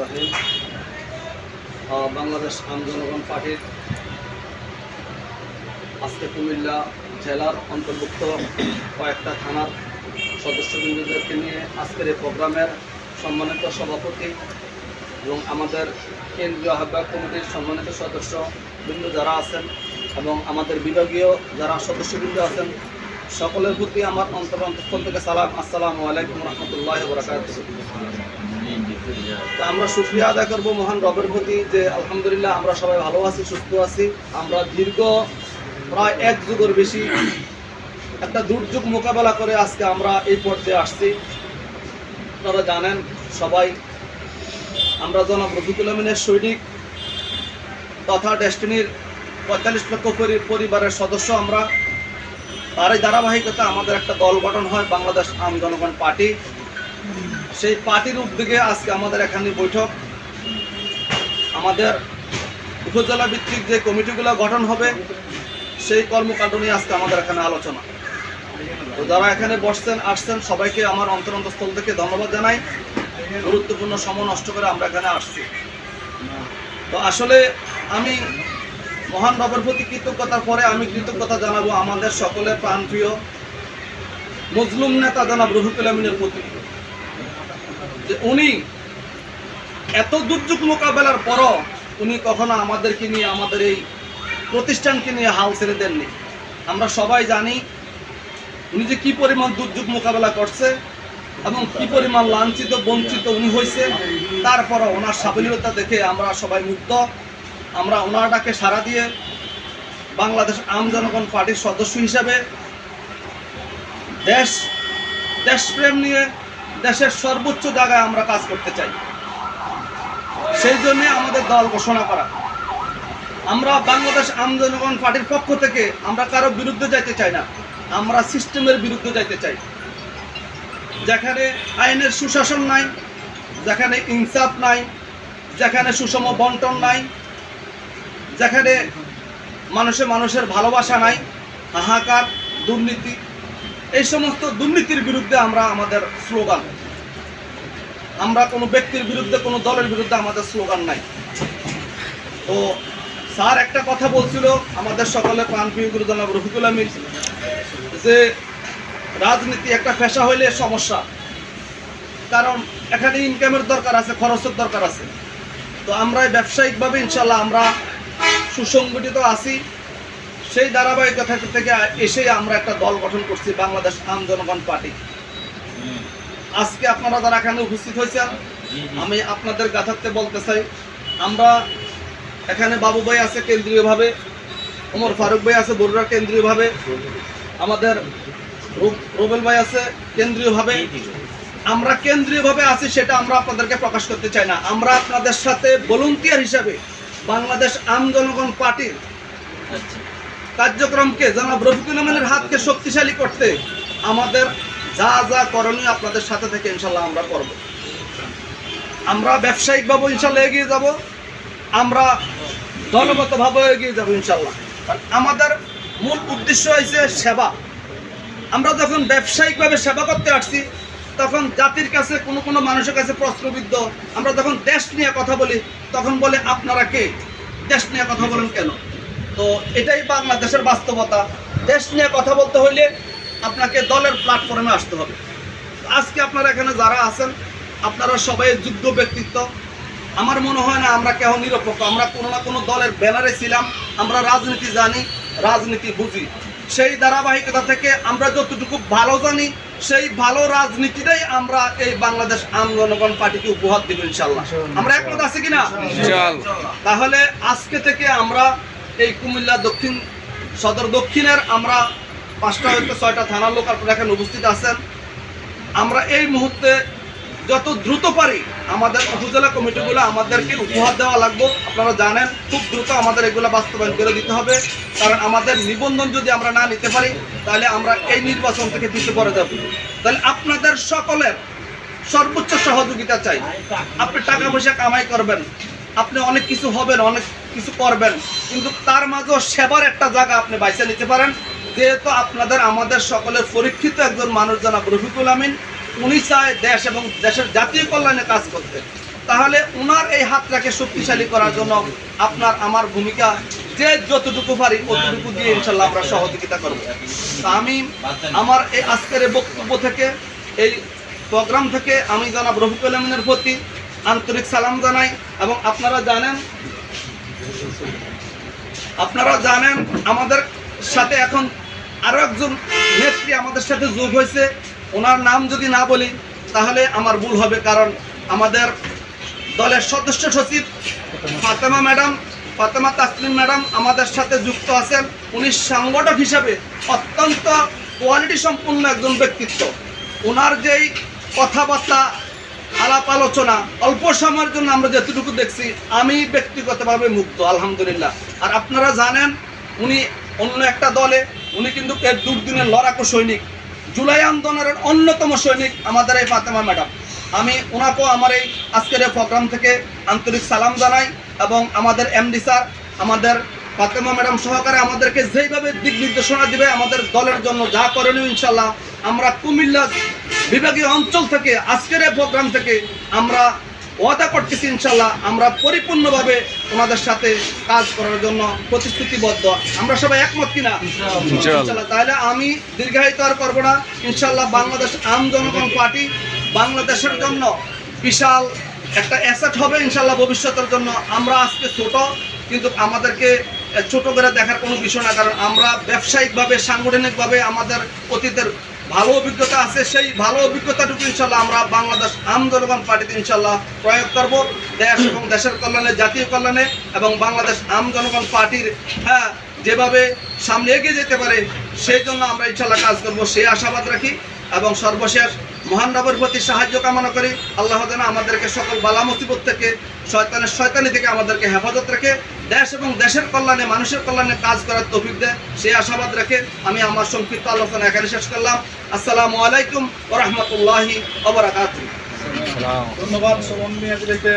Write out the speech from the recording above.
রহিম। বাংলাদেশ আমজনগণ পার্টির আজকে কুমিল্লা জেলার অন্তর্ভুক্ত কয়েকটা থানার সদস্যবৃন্দদেরকে নিয়ে আজকের এই প্রোগ্রামের সম্মানিত সভাপতি এবং আমাদের কেন্দ্রীয় আহ্বায়ক কমিটির সম্মানিত সদস্যবৃন্দ যারা আছেন এবং আমাদের বিভাগীয় যারা সদস্যবৃন্দ আছেন সকলের প্রতি আমার অন্তর অন্তঃস্থল থেকে সালাম, আসসালামু আলাইকুম রহমতুল্লাহ তো আমরা সুক্রিয়া আদায় করব মহান রবের প্রতি যে আলহামদুলিল্লাহ আমরা সবাই ভালো আছি, সুস্থ আছি। আমরা দীর্ঘ প্রায় এক যুগের বেশি একটা দুর্যোগ মোকাবেলা করে আজকে আমরা এই পর্যায়ে আসছি। আপনারা জানেন সবাই, আমরা জনাব রফিকুল সৈনিক তথা ডেস্টিনির পঁয়তাল্লিশ লক্ষ পরি- পরিবারের সদস্য আমরা। তার এই ধারাবাহিকতা আমাদের একটা দল গঠন হয়, বাংলাদেশ আম জনগণ পার্টি। সেই পার্টির উদ্যোগে আজকে আমাদের এখানে বৈঠক। আমাদের উপজেলা ভিত্তিক যে কমিটিগুলো গঠন হবে, সেই কর্মকাণ্ড নিয়ে আজকে আমাদের এখানে আলোচনা। তো যারা এখানে বসছেন, আসছেন, সবাইকে আমার অন্তরন্তস্থল থেকে ধন্যবাদ জানাই। গুরুত্বপূর্ণ সময় নষ্ট করে আমরা এখানে আসছি। তো আসলে আমি মহান রবের প্রতি কৃতজ্ঞতার পরে আমি কৃতজ্ঞতা জানাব আমাদের সকলের প্রাণপ্রিয় মজলুম নেতা জানাব রফিকুল আমিনের প্রতি। যে উনি এত দুর্যোগ মোকাবেলার পরও উনি কখনো আমাদেরকে নিয়ে, আমাদের এই প্রতিষ্ঠানকে নিয়ে হাল ছেড়ে দেননি। আমরা সবাই জানি উনি যে কি পরিমাণ দুর্যোগ মোকাবেলা করছে এবং কি পরিমাণ লাঞ্ছিত, বঞ্চিত উনি হয়েছে তারপরও ওনার সাবলীলতা দেখে আমরা সবাই মুগ্ধ। আমরা ওনারটাকে সারা দিয়ে বাংলাদেশ আম জনগণ পার্টির সদস্য হিসাবে দেশ, দেশপ্রেম নিয়ে দেশের সর্বোচ্চ জায়গায় আমরা কাজ করতে চাই। সেই জন্যে আমাদের দল ঘোষণা করা। আমরা বাংলাদেশ আম জনগণ পার্টির পক্ষ থেকে আমরা কারও বিরুদ্ধে যাইতে চাই না। আমরা সিস্টেমের বিরুদ্ধে যাইতে চাই। যেখানে আইনের সুশাসন নাই, যেখানে ইনসাফ নাই, যেখানে সুষম বন্টন নাই যেখানে মানুষে মানুষের ভালোবাসা নাই, হাহাকার, দুর্নীতি, এই সমস্ত দুর্নীতির বিরুদ্ধে আমরা আমাদের স্লোগান। আমরা কোনো ব্যক্তির বিরুদ্ধে, কোনো দলের বিরুদ্ধে আমাদের স্লোগান নাই। তো স্যার একটা কথা বলছিল আমাদের সকলে প্রাণপ্রিয় গুরু জনাব রফিকুল আমিন, যে রাজনীতি একটা পেশা হইলে সমস্যা। কারণ এখানে ইনকামের দরকার আছে, খরচের দরকার আছে। তো আমরা ব্যবসায়িকভাবে ইনশাল্লাহ আমরা সুসংগঠিত আছি। সেই ধারাবাহিকতা থেকে এসেই আমরা একটা দল গঠন করছি, বাংলাদেশ আম জনগণ পার্টি। আজকে আপনারা যারা এখানে উপস্থিত হয়েছেন, আমি আপনাদের গাথাতে বলতে চাই, আমরা এখানে বাবু ভাই আছে কেন্দ্রীয়ভাবে, ওমর ফারুক ভাই আছে বরুড়া কেন্দ্রীয়ভাবে, আমাদের রুবেল ভাই আছে কেন্দ্রীয়ভাবে। আমরা কেন্দ্রীয়ভাবে আছি, সেটা আমরা আপনাদেরকে প্রকাশ করতে চাই না। আমরা আপনাদের সাথে ভলন্টিয়ার হিসাবে বাংলাদেশ আম জনগণ পার্টির কার্যক্রমকে জনাব রফিকুল আহমেদের হাতকে শক্তিশালী করতে আমাদের যা যা করণীয় আপনাদের সাথে থেকে ইনশাল্লাহ আমরা করব। আমরা ব্যবসায়িকভাবে ইনশাল্লাহ এগিয়ে যাব, আমরা দলগতভাবে এগিয়ে যাব ইনশাল্লাহ আমাদের মূল উদ্দেশ্য হয়েছে সেবা। আমরা যখন ব্যবসায়িকভাবে সেবা করতে আসছি তখন জাতির কাছে, কোনো কোনো মানুষের কাছে প্রশ্নবিদ্ধ। আমরা যখন দেশ নিয়ে কথা বলি, তখন বলে, আপনারা কে? দেশ নিয়ে কথা বলেন কেন? তো এটাই বাংলাদেশের বাস্তবতা। দেশ নিয়ে কথা বলতে হইলে আপনাকে দলের প্ল্যাটফর্মে আসতে হবে। আজকে আপনারা এখানে যারা আছেন, আপনারা সবাই যোগ্য ব্যক্তিত্ব। আমার মনে হয় না আমরা কেউ নিরপেক্ষ। আমরা কোনো না কোনো দলের ব্যানারে ছিলাম, আমরা রাজনীতি জানি, রাজনীতি বুঝি। সেই ধারাবাহিকতা থেকে আমরা যতটুকু ভালো জানি সেই ভালো রাজনীতিটাই আমরা এই বাংলাদেশ আম জনগণ পার্টিকে উপহার দিব ইনশাল্লাহ আমরা একমত আছি কিনা? তাহলে আজকে থেকে আমরা এই কুমিল্লা দক্ষিণ সদর দক্ষিণের আমরা পাঁচটা হয়তো ছয়টা থানার লোক আপনারা এখানে উপস্থিত আছেন। আমরা এই মুহূর্তে যত দ্রুত পারি আমাদের উপজেলা কমিটিগুলো আমাদেরকে উপহার দেওয়া লাগবে। আপনারা জানেন খুব দ্রুত আমাদের এগুলো বাস্তবায়ন করে দিতে হবে। কারণ আমাদের নিবন্ধন যদি আমরা না নিতে পারি, তাহলে আমরা এই নির্বাচন থেকে পিছিয়ে পড়ে যাব। তাহলে আপনাদের সকলের সর্বোচ্চ সহযোগিতা চাই। আপনি টাকা পয়সা কামাই করবেন, আপনি অনেক কিছু হবেন, অনেক কিছু করবেন, কিন্তু তার মাঝেও সেবার একটা জায়গা আপনি বাইছে নিতে পারেন। যেহেতু আপনাদের, আমাদের সকলের পরীক্ষিত একজন মানুষ, জানাব রফিকুল আমিন, উনি চায় দেশ এবং দেশের জাতীয় কল্যাণে কাজ করতে। তাহলে ওনার এই হাতটাকে শক্তিশালী করার জন্য আপনার, আমার ভূমিকা যে যতটুকু পারি ততটুকু দিয়ে ইনশাল্লাহ আমরা সহযোগিতা করব। তা আমি আমার এই আজকের বক্তব্য থেকে, এই প্রোগ্রাম থেকে আমি জনাব রফিকুল আলমিনের প্রতি আন্তরিক সালাম জানাই এবং আপনারা জানেন আপনারা জানেন আমাদের সাথে এখন আরও একজন নেত্রী আমাদের সাথে যোগ হয়েছে। ওনার নাম যদি না বলি, তাহলে আমার ভুল হবে, কারণ আমাদের দলের সদস্য সচিব ফাতেমা ম্যাডাম, ফাতেমা তাসলিম ম্যাডাম আমাদের সাথে যুক্ত আছেন। উনি সাংগঠক হিসাবে অত্যন্ত কোয়ালিটি সম্পূর্ণ একজন ব্যক্তিত্ব। ওনার যেই কথাবার্তা, আলাপ আলোচনা, অল্প সময়ের জন্য আমরা যতটুকু দেখছি, আমি ব্যক্তিগতভাবে মুক্ত আলহামদুলিল্লাহ। আর আপনারা জানেন, উনি অন্য একটা দলে, উনি কিন্তু দুর্দিনের লড়াকু সৈনিক। জুলাই আন্দোলনের অন্যতম সৈনিক আমাদের এই ফাতেমা ম্যাডাম। আমি ওনাকেও আমার এই আজকের এই প্রোগ্রাম থেকে আন্তরিক সালাম জানাই এবং আমাদের এমডি স্যার আমাদের ফাতেমা ম্যাডাম সহকারে আমাদেরকে যেইভাবে দিক নির্দেশনা দিবে আমাদের দলের জন্য যা করণীয় ইনশাল্লাহ আমরা কুমিল্লা বিভাগীয় অঞ্চল থেকে আজকের এই প্রোগ্রাম থেকে আমরা ওয়াদা করতেছি ইনশাল্লাহ আমরা পরিপূর্ণভাবে ওনাদের সাথে কাজ করার জন্য প্রতিশ্রুতিবদ্ধ। আমরা সবাই একমত কিনা? ইনশাল্লাহ তাহলে আমি দীর্ঘায়িত আর করব না। ইনশাল্লাহ বাংলাদেশ আম জনগণ পার্টি বাংলাদেশের জন্য বিশাল একটা অ্যাসেট হবে ইনশাল্লাহ ভবিষ্যতের জন্য। আমরা আজকে ছোট, কিন্তু আমাদেরকে ছোট করে দেখার কোনো বিষয় না, কারণ আমরা ব্যবসায়িকভাবে, সাংগঠনিকভাবে আমাদের অতীতের ভালো অভিজ্ঞতা আছে। সেই ভালো অভিজ্ঞতাটুকু ইনশাল্লাহ আমরা বাংলাদেশ আম জনগণ পার্টিতে ইনশাল্লাহ প্রয়োগ করব। দেশ এবং দেশের কল্যাণে, জাতীয় কল্যাণে এবং বাংলাদেশ আম জনগণ পার্টির হ্যাঁ যেভাবে সামনে এগিয়ে যেতে পারে, সেই জন্য আমরা ইনশাল্লাহ কাজ করব। সেই আশাবাদ রাখি এবং সর্বশেষ মহান রবের প্রতি সাহায্য কামনা করি। আল্লাহ যেন আমাদেরকে সকল বালা মুসিবত থেকে শয়তানের শয়তানি থেকে আমাদেরকে হেফাজত রেখে দেশ এবং দেশের কল্যাণে মানুষের কল্যাণে কাজ করার তৌফিক দেয় সেই আশাবাদ রেখে আমি আমার সংক্ষিপ্ত আলোচনা এখানে শেষ করলাম। আসসালামু আলাইকুম ও রহমতুল্লাহি অবরাকাত ধন্যবাদ সুমন মিয়াজিকে